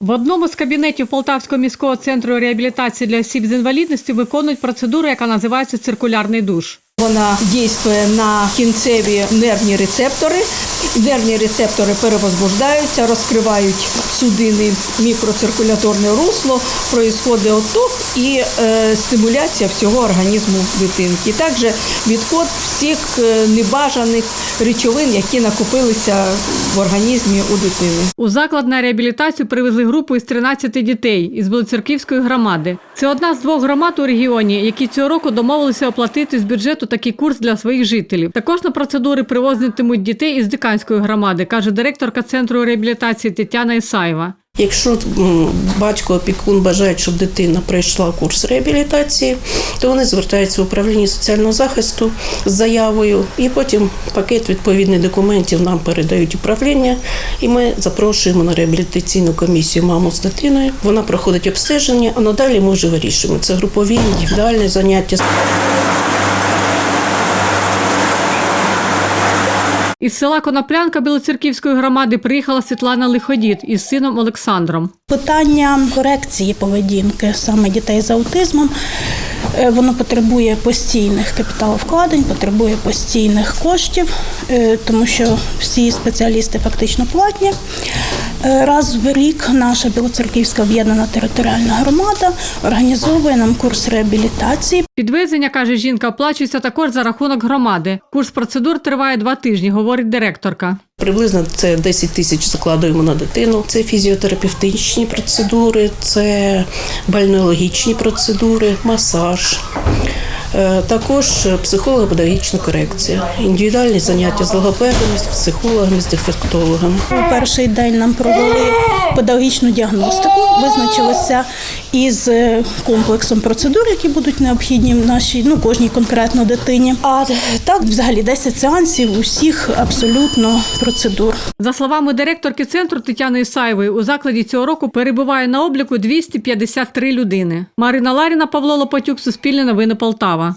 В одному з кабінетів Полтавського міського центру реабілітації для осіб з інвалідністю виконують процедуру, яка називається циркулярний душ. Вона дійствує на кінцеві нервні рецептори. Нервні рецептори перевозбуждаються, розкривають судини мікроциркуляторне русло, проїсходить отток і е, стимуляція всього організму дитинки. Також відход всіх е, небажаних речовин, які накопилися в організмі у дитини. У заклад на реабілітацію привезли групу із 13 дітей із Білоцерківської громади. Це одна з двох громад у регіоні, які цього року домовилися оплатити з бюджету такий курс для своїх жителів. Також на процедури привозитимуть дітей із Диканської громади, каже директорка центру реабілітації Тетяна Ісаєва. Якщо батько опікун бажає, щоб дитина пройшла курс реабілітації, то вони звертаються в управління соціального захисту з заявою, і потім пакет відповідних документів нам передають управління, і ми запрошуємо на реабілітаційну комісію маму з дитиною. Вона проходить обстеження, а надалі ми вже вирішуємо. Це групові індивідуальні заняття. Із села Коноплянка Білоцерківської громади приїхала Світлана Лиходід із сином Олександром. Питання корекції поведінки саме дітей з аутизмом. Е, Воно потребує постійних капіталовкладень, потребує постійних коштів, е, тому що всі спеціалісти фактично платні. Е, Раз в рік наша Білоцерківська об'єднана територіальна громада організовує нам курс реабілітації. Підвезення, каже жінка, оплачується також за рахунок громади. Курс процедур триває два тижні, говорить директорка. Приблизно це 10 тисяч закладуємо на дитину. Це фізіотерапевтичні процедури, це бальнеологічні процедури, масаж. Е, Також психолого-педагогічна корекція, індивідуальні заняття з логопедами, з психологами, з дефектологами. Перший день нам провели педагогічну діагностику, визначилися із е, комплексом процедур, які будуть необхідні нашій, ну кожній конкретно дитині. А так, взагалі, 10 сеансів усіх абсолютно процедур. За словами директорки центру Тетяни Ісаєвої, у закладі цього року перебуває на обліку 253 людини. Марина Ларіна, Павло Лопатюк, Суспільне новини Полтава.